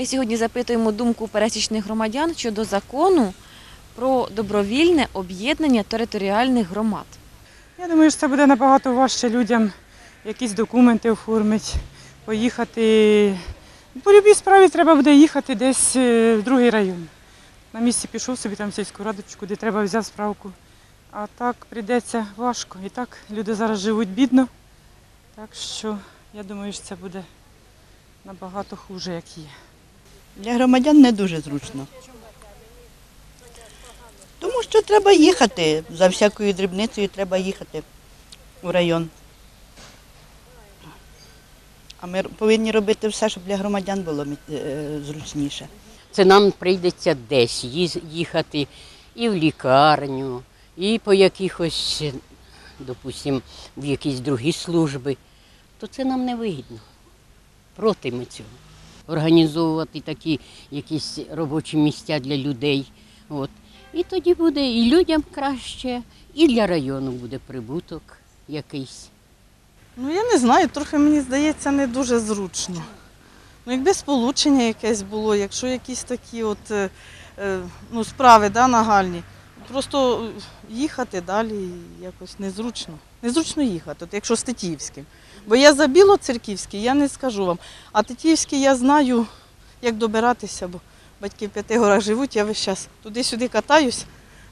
Ми сьогодні запитуємо думку пересічних громадян щодо закону про добровільне об'єднання територіальних громад. Я думаю, що це буде набагато важче людям якісь документи оформити, поїхати. По любій справі треба буде їхати десь е, в другий район. На місці пішов собі там в сільську радочку, де треба взяв справку. А так прийдеться важко. І так люди зараз живуть бідно. Так що я думаю, що це буде набагато хуже, як є. Для громадян не дуже зручно. Тому що треба їхати. За всякою дрібницею треба їхати у район. А ми повинні робити все, щоб для громадян було е, зручніше. Це нам прийдеться десь їхати і в лікарню, і по якихось, допустимо, в якісь другі служби. То це нам не вигідно. Проти ми цього. Організовувати такі якісь робочі місця для людей. От. І тоді буде і людям краще, і для району буде прибуток якийсь. Ну я не знаю, трохи мені здається не дуже зручно. Ну, якби сполучення якесь було, якщо якісь такі от, е, е, ну, справи да, нагальні, просто е, їхати далі якось незручно. Незручно їхати, от якщо з Тетіївським. Бо я за Білоцерківський, я не скажу вам. А Тетіївський я знаю, як добиратися, бо батьки в п'яти горах живуть, я весь час туди-сюди катаюсь.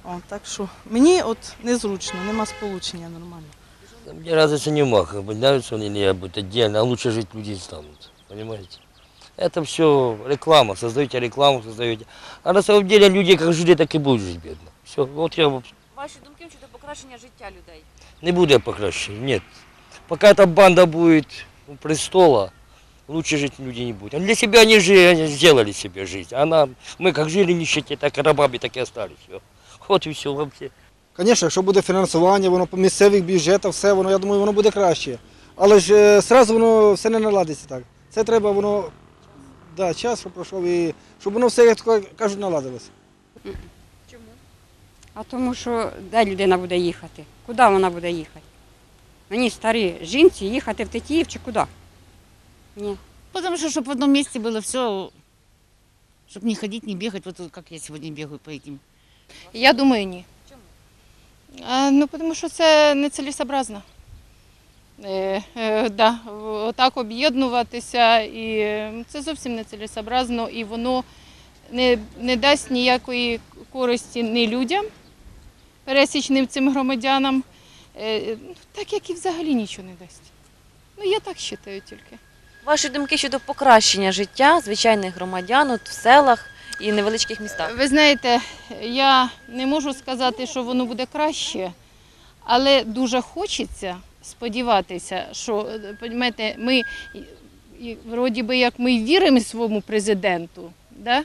О, так що мені от незручно, нема сполучення нормально. Мне разницы нема, как бы нравится он или будет отдельно, а лучше жить люди станут, понимаете? Это все реклама, создаете рекламу, создаете. А на самом деле люди как жили, так и будут жить бедно. Все, вот я Ваші думки щодо покращення життя людей? не буду покращать, нет. Пока эта банда будет у престола, лучше жить люди не будут. Они для себя они же они сделали себе жизнь. А нам, мы как жили в нищете, так и рабами, так и остались. Всё. Вот и все вообще. Звісно, якщо буде фінансування, воно по місцевих бюджетах, все воно, я думаю, воно буде краще. Але ж е, зразу воно все не наладиться так. Це треба воно, да, час щоб пройшов і щоб воно все, як то кажуть, наладилося. А тому що де людина буде їхати? Куди вона буде їхати? Мені старі жінці їхати в Тетіїв чи куди? Ні. Потому что, чтобы в одном месте было все, чтобы не ходить, не бегать, вот как я сегодня бегаю по этим. Я думаю, ні. А, ну, тому що це нецелесообразно. Е, е, да, отак об'єднуватися, і це зовсім нецелесообразно, і воно не, не дасть ніякої користі ні людям, пересічним цим громадянам, е, так як і взагалі нічого не дасть. Ну, я так вважаю тільки. Ваші думки щодо покращення життя звичайних громадян от в селах і невеличких містах? Ви знаєте, я не можу сказати, що воно буде краще, але дуже хочеться сподіватися, що е, понімаєте, ми вроді би як ми віримо своєму президенту, да?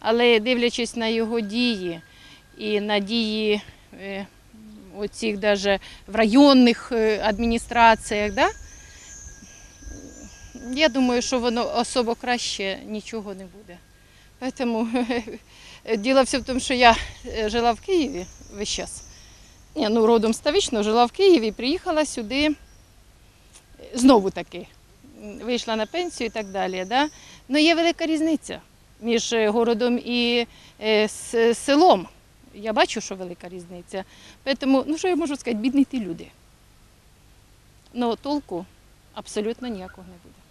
але дивлячись на його дії і на дії е, оцих даже в районних е, адміністраціях, да? я думаю, що воно особо краще нічого не буде. Поэтому дело все в том, что я е, жила в Києві весь час. Ні, ну родом ставично, жила в Києві, приїхала сюди е, знову таки. Вийшла на пенсію і так далі. Да? Ну є велика різниця між е, городом і е, селом. Я бачу, що велика різниця. Тому, ну що я можу сказати, бідні ті люди. Ну толку абсолютно ніякого не буде.